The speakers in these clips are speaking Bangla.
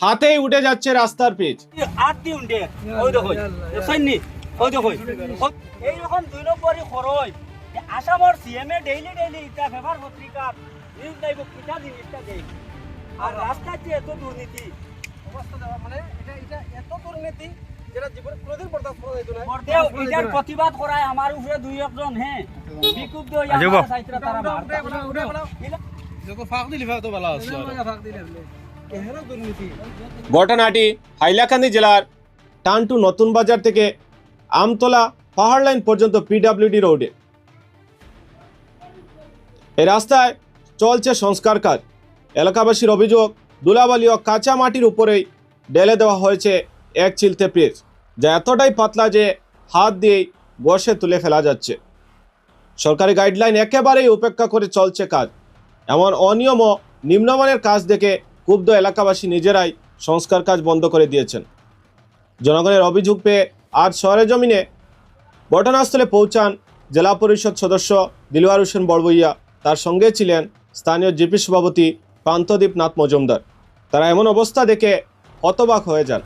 হাতেই উঠে যাচ্ছে রাস্তার পিচ। আট দি উন্ডে ওই দেখো সৈনি ওই দেখো এইরকম দুই নম্বরই খরচ। আসামর সিএমএ ডেইলি ডেইলি ইটা পেপার পত্রিকার নিউজ লাইভ কিটা জিনিসটা দেই আর রাস্তার যে এত দুর্নীতি অবস্থা দেওয়া মানে এটা এটা এত দুর্নীতি যেটা জীবনে কোনোদিন বরদাস্ত করা যেত না। এটার প্রতিবাদ করায় আমার উপরে দুই একজন হ্যাঁ। বিক্ষুব্ধ হইয়া আমার সাইতরা তারা মারতা যত ফাঁক দিলি ফাঁক তো ভালো আছে। ফাঁক দিলে। এহেন দুর্নীতি ঘটনাটি হাইলাকান্দি জেলার টানটু নতুন বাজার থেকে আমতলা পাহাড় লাইন পর্যন্ত পিডাব্লিউডি রোডে। এই রাস্তায় চলছে সংস্কার কাজ। এলাকাবাসীর অভিযোগ, দুলাবালি ও কাঁচা মাটির উপরেই ঢেলে দেওয়া হয়েছে এক চিলতে পিচ, যা এতটাই পাতলা যে হাত দিয়েই বসে তুলে ফেলা যাচ্ছে। সরকারি গাইডলাইন একেবারেই উপেক্ষা করে চলছে কাজ। এমন অনিয়ম ও নিম্নমানের কাজ দেখে ক্ষুব্ধ এলাকাবাসী নিজেরাই সংস্কার কাজ বন্ধ করে দিয়েছেন। জনগণের অভিযোগ পেয়ে আজ শহরের জমিনে ঘটনাস্থলে পৌঁছান জেলা পরিষদ সদস্য দিলওয়ার হোসেন বড়বইয়া। তার সঙ্গে ছিলেন স্থানীয় জিপি সভাপতি পান্তদীপ নাথ মজুমদার। তারা এমন অবস্থা দেখে হতবাক হয়ে যান।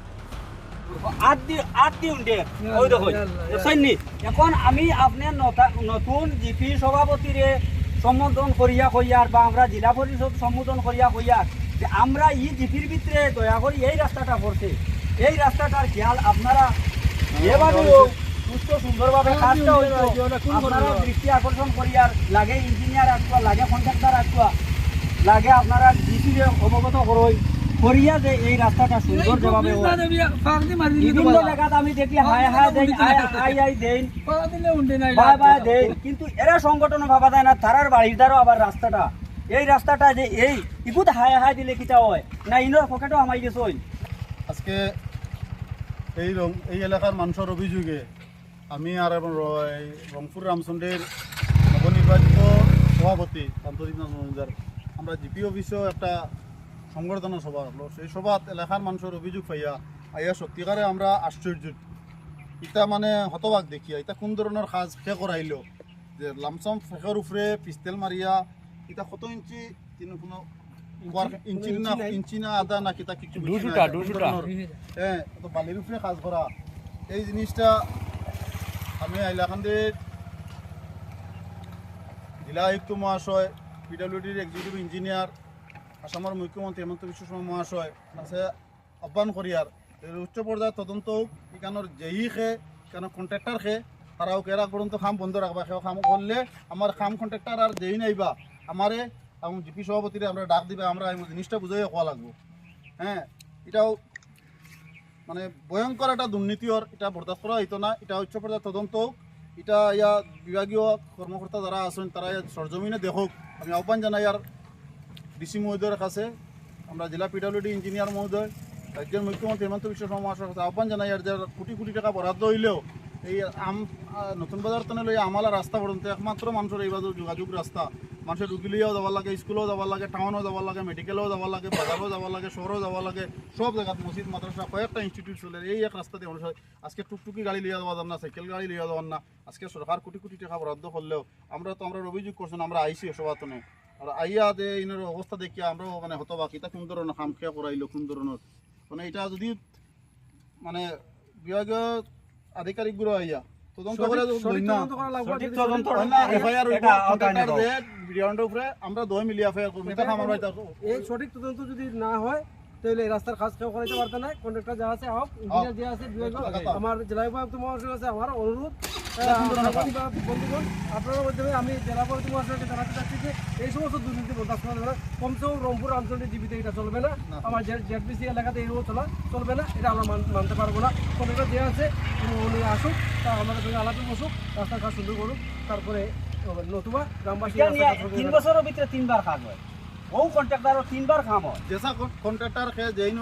এখন আমি আপনার নতুন জিপি সভাপতিরে সম্বোধন করিয়া কইয়ার বা আমরা জেলা পরিষদ সম্বোধন করিয়া কইয়ার যে আমরা ই জিপির ভিতরে দয়া করি এই রাস্তাটা পড়ছে এই রাস্তাটার খেয়াল আপনারা এভাবে সুস্থ সুন্দরভাবে কাজটা হইতো আপনারা দৃষ্টি আকর্ষণ করিয়ার লাগে ইঞ্জিনিয়ার আসবা লাগে কন্ট্রাক্টর আসবা লাগে আপনারা জিপিরে অবগত করই করিয়া যে এই রাস্তাটা সুন্দর হয়। বিভিন্ন জায়গাত আমি দেখি হায় হায় দেই আই আই নাই বাই বাই দেই কিন্তু এরা সংগঠন ভাবা যায় না তারার বাড়ির দ্বারও আবার রাস্তাটা এই রাস্তাটা যে এই, ইগুত হায় হায় দিলে কিটা হয়? না ইনোর পকেটও আমাই গেছে আজকে এই রং এই এলাকার মানুষের অভিযোগে আমি আর রংপুর রামচন্দ্রের নবনির্বাচিত সভাপতি নাথ মজুমদার আমরা জিপি অফিসেও একটা সংবর্ধনা সভা হলো। সেই সভাত এলাকার মানুষের অভিযোগ পাইয়া আইয়া সত্যিকারে আমরা আশ্চর্য ইটা মানে হতবাক দেখিয়া ইটা কোন ধরনের কাজ ফে করাইল যে লামসাম ফেকের উপরে পিস্তেল মারিয়া ইটা কত ইঞ্চি? তিনি কোনো ইঞ্চি? না ইঞ্চি না আদা না কিতা কিছু দুশোটা, দুশোটা। হ্যাঁ তো বালির উপরে কাজ করা। এই জিনিসটা আমি হাইলাকান্দির জেলা আয়ুক্ত মহাশয় পিডাব্লিউডির এক্সিকিউটিভ ইঞ্জিনিয়ার আসামের মুখ্যমন্ত্রী হেমন্ত বিশ্ব শর্মা মহাশয় আছে আহ্বান করিয়ার এর উচ্চ পর্যায়ের তদন্ত এখানোর যেই খে কেন কন্ট্রাক্টর খে তারাও কেরা পর্যন্ত কাম বন্ধ রাখবা সেও কাম করলে আমার কাম কন্ট্রাক্টর আর যেই নাইবা। আমারে এবং জিপি সভাপতিরে আমরা ডাক দিবে, আমরা এই জিনিসটা বুঝাই কোয়া লাগবো হ্যাঁ এটাও মানে ভয়ঙ্কর একটা দুর্নীতির এটা বরদাস্ত করা হইতো না, এটা উচ্চ পর্যায়ের তদন্ত হোক। এটা ইয়া বিভাগীয় কর্মকর্তা যারা আছেন, তারা সরজমিনে দেখুক আমি আহ্বান জানাই আর ডিসি মহোদয়ের কাছে, আমরা জেলা পিডব্লিউডি ইঞ্জিনিয়ার মহোদয়, রাজ্যের মুখ্যমন্ত্রী হেমন্ত বিশ্ব শর্মা কাছে আহ্বান জানাই আর যে কোটি কোটি টাকা বরাদ্দ হইলেও এই আম নতুন বাজার টানে লই আমালা রাস্তা পর্যন্ত একমাত্র মানুষের এই বাজার যোগাযোগ রাস্তা মানুষের রুগিলিয়াও যাব লাগে, স্কুলেও যাব লাগে, টাউনও যাব লাগে মেডিকেলেও যাব লাগে, বাজারও যাব লাগে, শহরেও যাব লাগে, সব জায়গাত মসজিদ, মাদ্রাসা, কয়েকটা ইনস্টিটিউট চলে এই এক রাস্তাতে মানুষ আজকে টুকটুকি গাড়ি লিয়া যাওয়া যান না, সাইকেল গাড়ি লিয়া যাওয়ার না। আজকে সরকার কোটি কোটি টাকা বরাদ্দ করলেও আমরা তো, আমরা অভিযোগ করছেন আমরা আইসি সবাতনে আর আইয়া যে ইনের অবস্থা দেখিয়া আমরাও মানে হতবাক। এটা কোন ধরনের খাম খেয়া করাইলো কোন ধরনের? মানে এটা যদি মানে বিভাগীয় আধিকারিকগুলো আইয়া আমরা দয় মিলি এফআইআর করব এটা আমরা এটা এই সঠিক তদন্ত যদি না হয় তাহলে এই রাস্তার কাজ কেউ করাইতে পারতে না। কন্ট্রাক্টর যা আছে হোক ইঞ্জিনিয়ার যে আছে আমার জেলা বিভাগ মহাশয় কাছে আমার অনুরোধ বন্ধুগণ আপনার মাধ্যমে আমি জেলা পরিষদ মহাশয়কে জানাতে চাচ্ছি যে এই সমস্ত দুর্নীতি বরদাস্ত করা যাবে না। কমসে কম রংপুর অঞ্চলের জীবিতে এটা চলবে না। আমার জেডবিসি এলাকাতে এইরকম চলা চলবে না এটা আমরা মান- মানতে পারব না। কন্ট্রাক্টর যে আছে উনি উনি আসুক তা আমাদের সঙ্গে আলাপে বসুক রাস্তার কাজ সুন্দর করুক তারপরে নতুবা গ্রামবাসী তিন বছরের ভিতরে তিনবার কাজ হয়। ও কন্ট্রাক্টরও তিনবার কাম হয়। যেসা কন্ট্রাক্টর খে যেই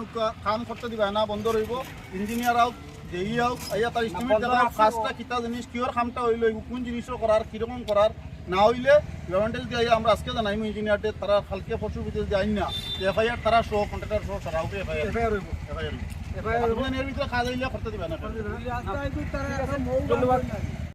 কাম করতে দিবা না বন্ধ রইব। ইঞ্জিনিয়ার হোক যেই হোক আইয়া তার দেখা রাখব। কাজটা কিতা জিনিস কিয়র কামটা হইল কোন জিনিসও করার কীরকম করার না হইলে গভর্নমেন্টে যদি আইয়া আমরা আজকে জানাইম ইঞ্জিনিয়ারটে তারা কালকে পরশু ভিতরে যদি আইন না এফআইআর তারা সহ কন্ট্রাক্টর সহ সারা হবে এফআইআর FIR হইব। এফআইআর এর ভিতরে কাজ হইলে করতে দিবা না ধন্যবাদ।